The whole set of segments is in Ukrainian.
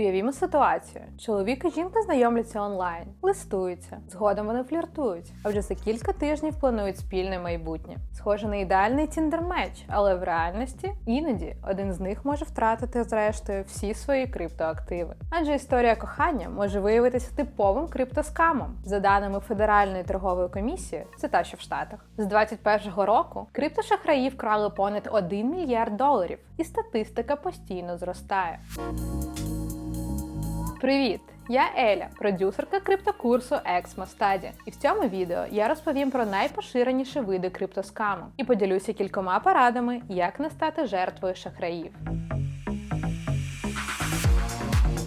Уявімо ситуацію: чоловік і жінка знайомляться онлайн, листуються, згодом вони фліртують, а вже за кілька тижнів планують спільне майбутнє. Схоже на ідеальний тіндер-меч, але в реальності іноді один з них може втратити зрештою всі свої криптоактиви. Адже історія кохання може виявитися типовим криптоскамом. За даними Федеральної торгової комісії, це та що в Штатах, з 2021 року криптошахраї вкрали понад 1 мільярд доларів, і статистика постійно зростає. Привіт! Я Еля, продюсерка криптокурсу Study. І в цьому відео я розповім про найпоширеніші види криптоскаму і поділюся кількома порадами, як не стати жертвою шахраїв.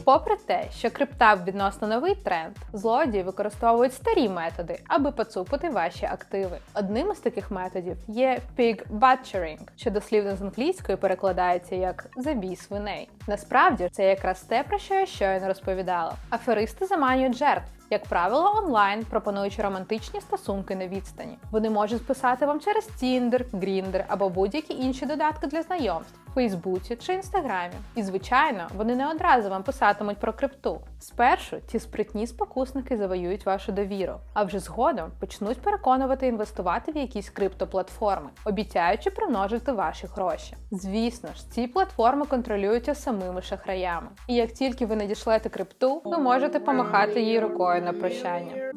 Попри те, що крипта відносно новий тренд, злодії використовують старі методи, аби поцупити ваші активи. Одним із таких методів є pig butchering, що дослівно з англійської перекладається як забій свиней. Насправді це якраз те, про що я щойно розповідала. Аферисти заманюють жертв. Як правило, онлайн, пропонуючи романтичні стосунки на відстані. Вони можуть списати вам через Tinder, Grindr або будь-які інші додатки для знайомств. Фейсбуці чи інстаграмі. І, звичайно, вони не одразу вам писатимуть про крипту. Спершу ці спритні спокусники завоюють вашу довіру, а вже згодом почнуть переконувати інвестувати в якісь криптоплатформи, обіцяючи примножити ваші гроші. Звісно ж, ці платформи контролюються самими шахраями. І як тільки ви надішлете крипту, ви можете помахати їй рукою на прощання.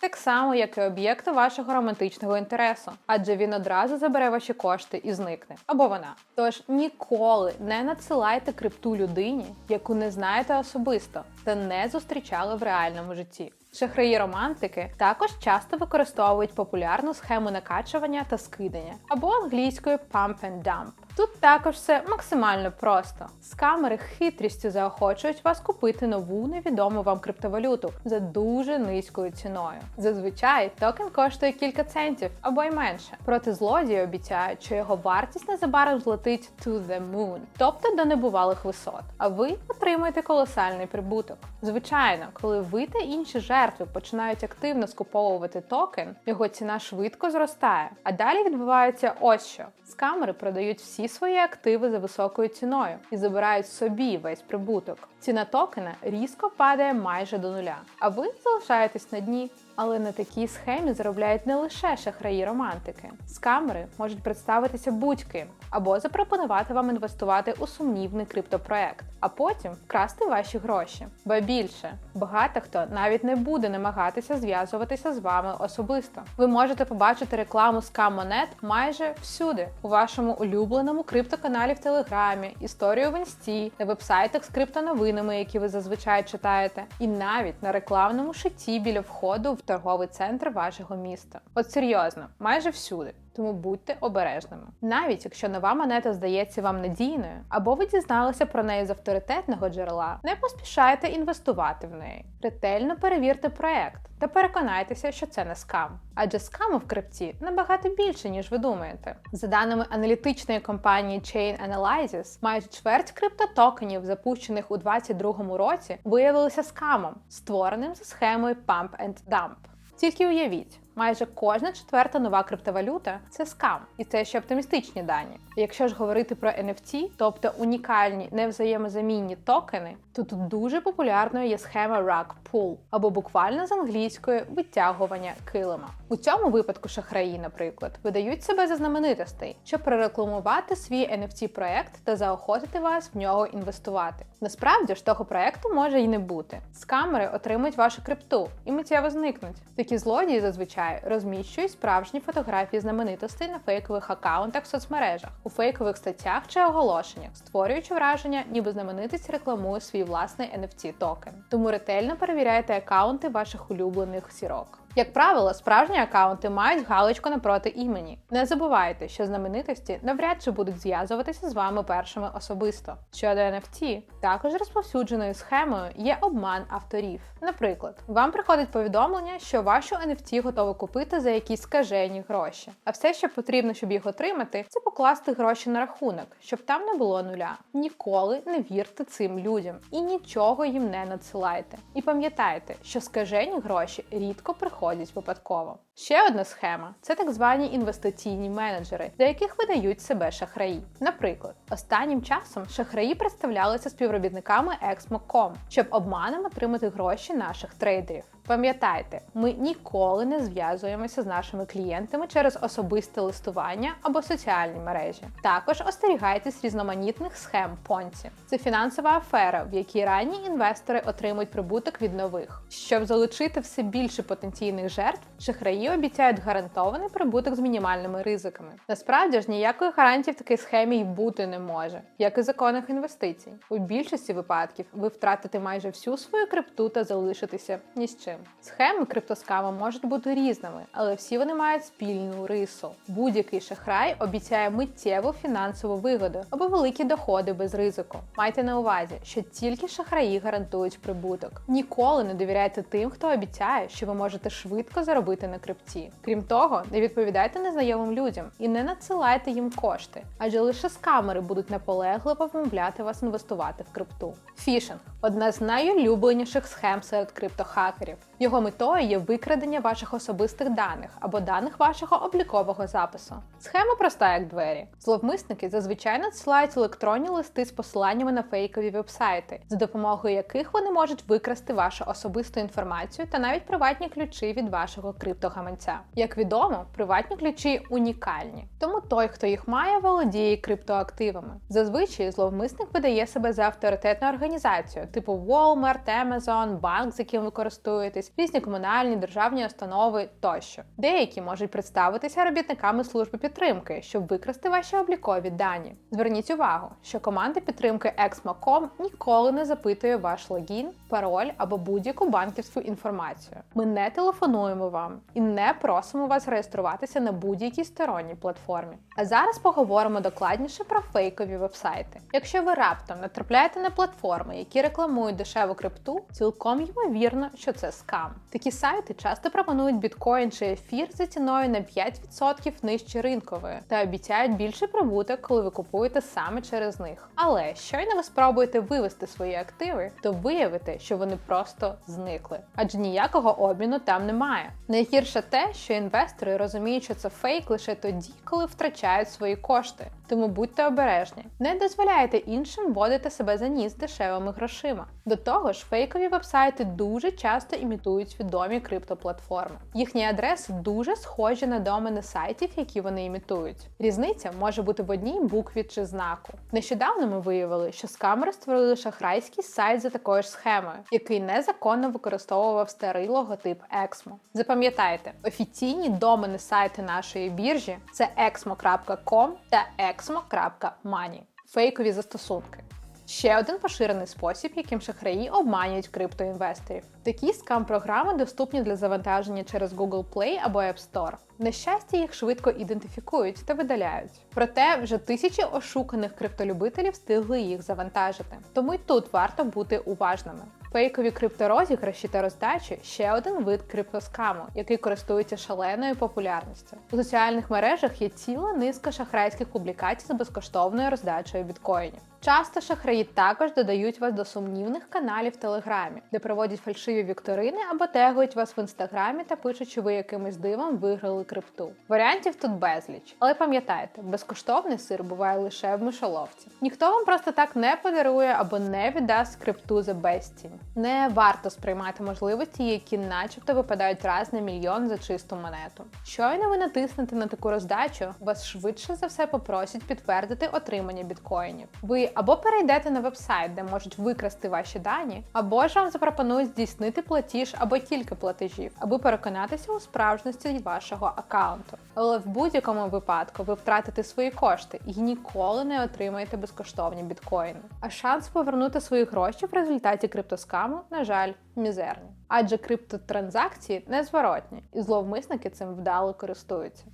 Так само, як і об'єкти вашого романтичного інтересу, адже він одразу забере ваші кошти і зникне. Або вона. Тож ніколи не надсилайте крипту людині, яку не знаєте особисто та не зустрічали в реальному житті. Шахраї романтики також часто використовують популярну схему накачування та скидання або англійською pump and dump. Тут також все максимально просто. Скамери хитрістю заохочують вас купити нову невідому вам криптовалюту за дуже низькою ціною. Зазвичай токен коштує кілька центів або й менше. Проте злодії обіцяють, що його вартість незабаром злетить to the moon, тобто до небувалих висот. А ви отримуєте колосальний прибуток. Звичайно, коли ви та інші жертви починають активно скуповувати токен, його ціна швидко зростає. А далі відбувається ось що: скамери продають всі свої активи за високою ціною і забирають собі весь прибуток. Ціна токена різко падає майже до нуля, а ви залишаєтесь на дні. Але на такій схемі заробляють не лише шахраї романтики. Скамери можуть представитися будь-ким або запропонувати вам інвестувати у сумнівний криптопроект, а потім вкрасти ваші гроші. Ба більше, багато хто навіть не буде намагатися зв'язуватися з вами особисто. Ви можете побачити рекламу скам-монет майже всюди, у вашому улюбленому криптоканалі в Телеграмі, історію в інсті, на вебсайтах з криптоновинами, які ви зазвичай читаєте, і навіть на рекламному шиті біля входу в торговий центр вашого міста. От серйозно, майже всюди. Тому будьте обережними. Навіть якщо нова монета здається вам надійною, або ви дізналися про неї з авторитетного джерела, не поспішайте інвестувати в неї. Ретельно перевірте проект та переконайтеся, що це не скам. Адже скаму в крипті набагато більше, ніж ви думаєте. За даними аналітичної компанії Chain Analysis, майже чверть криптотокенів, запущених у 2022 році, виявилися скамом, створеним за схемою Pump and Dump. Тільки уявіть. Майже кожна четверта нова криптовалюта це скам, і це ще оптимістичні дані. Якщо ж говорити про NFT, тобто унікальні невзаємозамінні токени, то тут дуже популярною є схема Rug Pull, або буквально з англійської витягування килима. У цьому випадку шахраї, наприклад, видають себе за знаменитостей, щоб прорекламувати свій NFT проект та заохотити вас в нього інвестувати. Насправді ж того проекту може й не бути. Скамери отримують вашу крипту і миттєво зникнуть. Такі злодії зазвичай розміщують справжні фотографії знаменитостей на фейкових акаунтах в соцмережах, у фейкових статтях чи оголошеннях, створюючи враження, ніби знаменитість рекламує свій власний NFT токен. Тому ретельно перевіряйте акаунти ваших улюблених сірок. Як правило, справжні акаунти мають галочку напроти імені. Не забувайте, що знаменитості навряд чи будуть зв'язуватися з вами першими особисто. Щодо NFT, також розповсюдженою схемою є обман авторів. Наприклад, вам приходить повідомлення, що вашу NFT готові купити за якісь скажені гроші. А все, що потрібно, щоб їх отримати, це покласти гроші на рахунок, щоб там не було нуля. Ніколи не вірте цим людям і нічого їм не надсилайте. І пам'ятайте, що скажені гроші рідко приходять знаходять випадково. Ще одна схема це так звані інвестиційні менеджери, за яких видають себе шахраї. Наприклад, останнім часом шахраї представлялися співробітниками Exmo.com, щоб обманом отримати гроші наших трейдерів. Пам'ятайте, ми ніколи не зв'язуємося з нашими клієнтами через особисте листування або соціальні мережі. Також остерігайтесь різноманітних схем понці. Це фінансова афера, в якій ранні інвестори отримують прибуток від нових. Щоб залучити все більше потенційних жертв, шахраї обіцяють гарантований прибуток з мінімальними ризиками. Насправді ж ніякої гарантії в такій схемі й бути не може, як і законних інвестицій. У більшості випадків ви втратите майже всю свою крипту та залишитеся ні з чим. Схеми криптоскаму можуть бути різними, але всі вони мають спільну рису. Будь-який шахрай обіцяє миттєву фінансову вигоду або великі доходи без ризику. Майте на увазі, що тільки шахраї гарантують прибуток. Ніколи не довіряйте тим, хто обіцяє, що ви можете швидко заробити на крипті. Крім того, не відповідайте незнайомим людям і не надсилайте їм кошти, адже лише скамери будуть наполегливо вмовляти вас інвестувати в крипту. Фішинг одна з найулюбленіших схем серед криптохакерів. Його метою є викрадення ваших особистих даних або даних вашого облікового запису. Схема проста як двері. Зловмисники зазвичай надсилають електронні листи з посиланнями на фейкові вебсайти, за допомогою яких вони можуть викрасти вашу особисту інформацію та навіть приватні ключі від вашого криптогаманця. Як відомо, приватні ключі унікальні, тому той, хто їх має, володіє криптоактивами. Зазвичай зловмисник видає себе за авторитетну організацію, типу Walmart, Amazon, банк, з яким ви користуєтесь, різні комунальні державні установи тощо. Деякі можуть представитися робітниками служби підтримки, щоб викрасти ваші облікові дані. Зверніть увагу, що команда підтримки Exmo.com ніколи не запитує ваш логін, пароль або будь-яку банківську інформацію. Ми не телефонуємо вам і не просимо вас реєструватися на будь-якій сторонній платформі. А зараз поговоримо докладніше про фейкові вебсайти. Якщо ви раптом натрапляєте на платформи, які рекламують дешеву крипту, цілком ймовірно, що це скам. Такі сайти часто пропонують біткоін чи ефір за ціною на 5% нижче ринкової та обіцяють більший прибуток, коли ви купуєте саме через них. Але щойно ви спробуєте вивести свої активи, то виявите, що вони просто зникли, адже ніякого обміну там немає. Найгірше те, що інвестори розуміють, що це фейк лише тоді, коли втрачають свої кошти. Тому будьте обережні, не дозволяйте іншим вводити себе за ніс дешевими грошима. До того ж, фейкові вебсайти дуже часто імітують відомі криптоплатформи. Їхні адреси дуже схожі на домени сайтів, які вони імітують. Різниця може бути в одній букві чи знаку. Нещодавно ми виявили, що скамери створили шахрайський сайт за такою ж схемою, який незаконно використовував старий логотип Exmo. Запам'ятайте, офіційні домени сайти нашої біржі це exmo.com та exmo.money. Фейкові застосунки. Ще один поширений спосіб, яким шахраї обманюють криптоінвесторів. Такі скам-програми доступні для завантаження через Google Play або App Store. На щастя, їх швидко ідентифікують та видаляють. Проте вже тисячі ошуканих криптолюбителів встигли їх завантажити. Тому й тут варто бути уважними. Фейкові крипторозіграші та роздачі ще один вид криптоскаму, який користується шаленою популярністю. У соціальних мережах є ціла низка шахрайських публікацій з безкоштовною роздачею біткоїнів. Часто шахраї також додають вас до сумнівних каналів в Телеграмі, де проводять фальшиві вікторини або тегують вас в інстаграмі та пишуть, що ви якимось дивом виграли крипту. Варіантів тут безліч, але пам'ятайте, безкоштовний сир буває лише в мишоловці. Ніхто вам просто так не подарує або не віддасть крипту за безцінь. Не варто сприймати можливості, які, начебто, випадають раз на мільйон за чисту монету. Щойно ви натиснете на таку роздачу, вас швидше за все попросять підтвердити отримання біткоїнів. Ви або перейдете на вебсайт, де можуть викрасти ваші дані, або ж вам запропонують здійснити платіж або кілька платежів, аби переконатися у справжності вашого аккаунту. Але в будь-якому випадку ви втратите свої кошти і ніколи не отримаєте безкоштовні біткоїни. А шанс повернути свої гроші в результаті криптоскаму, на жаль, мізерні. Адже криптотранзакції незворотні, і зловмисники цим вдало користуються.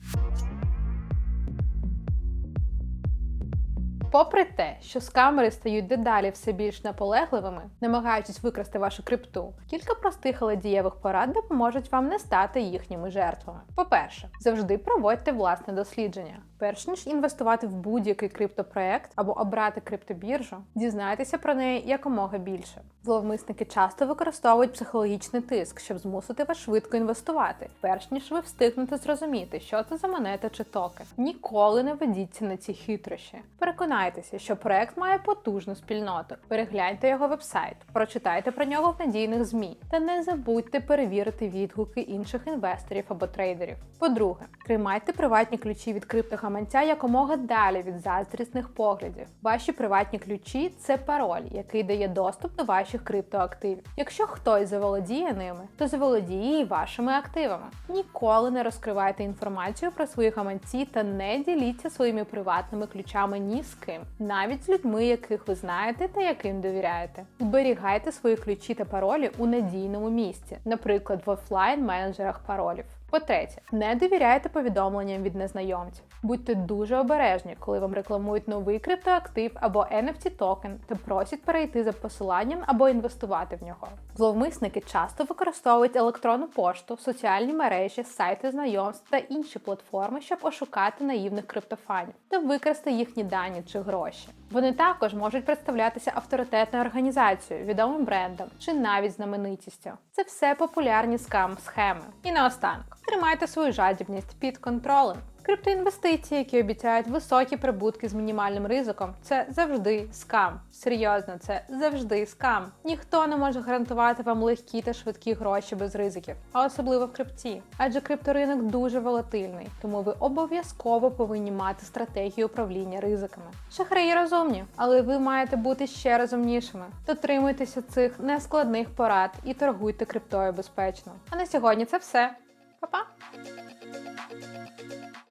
Попри те, що скамери стають дедалі все більш наполегливими, намагаючись викрасти вашу крипту, кілька простих, але дієвих порад допоможуть вам не стати їхніми жертвами. По-перше, завжди проводьте власне дослідження. Перш ніж інвестувати в будь-який криптопроект або обрати криптобіржу, дізнайтеся про неї якомога більше. Зловмисники часто використовують психологічний тиск, щоб змусити вас швидко інвестувати, перш ніж ви встигнете зрозуміти, що це за монета чи токен. Ніколи не ведіться на ці хитрощі. Переконайтеся, що проект має потужну спільноту. Перегляньте його вебсайт, прочитайте про нього в надійних змі та не забудьте перевірити відгуки інших інвесторів або трейдерів. По-друге, тримайте приватні ключі від криптогаманця якомога далі від заздрісних поглядів. Ваші приватні ключі це пароль, який дає доступ до ваших криптоактивів. Якщо хтось заволодіє ними, то заволодіє і вашими активами. Ніколи не розкривайте інформацію про свої гаманці та не діліться своїми приватними ключами ні з ким, навіть з людьми, яких ви знаєте та яким довіряєте. Зберігайте свої ключі та паролі у надійному місці, наприклад, в офлайн менеджерах паролів. По-третє, не довіряйте повідомленням від незнайомців. Будьте дуже обережні, коли вам рекламують новий криптоактив або NFT токен та просять перейти за посиланням або інвестувати в нього. Зловмисники часто використовують електронну пошту, соціальні мережі, сайти знайомств та інші платформи, щоб ошукати наївних криптофанів та викрасти їхні дані чи гроші. Вони також можуть представлятися авторитетною організацією, відомим брендом чи навіть знаменитістю. Це все популярні скам-схеми. І наостанок, тримайте свою жадібність під контролем. Криптоінвестиції, які обіцяють високі прибутки з мінімальним ризиком, це завжди скам. Серйозно, це завжди скам. Ніхто не може гарантувати вам легкі та швидкі гроші без ризиків, а особливо в крипті. Адже крипторинок дуже волатильний, тому ви обов'язково повинні мати стратегію управління ризиками. Шахраї розумні, але ви маєте бути ще розумнішими. Дотримуйтеся цих нескладних порад і торгуйте криптою безпечно. А на сьогодні це все. Па-па!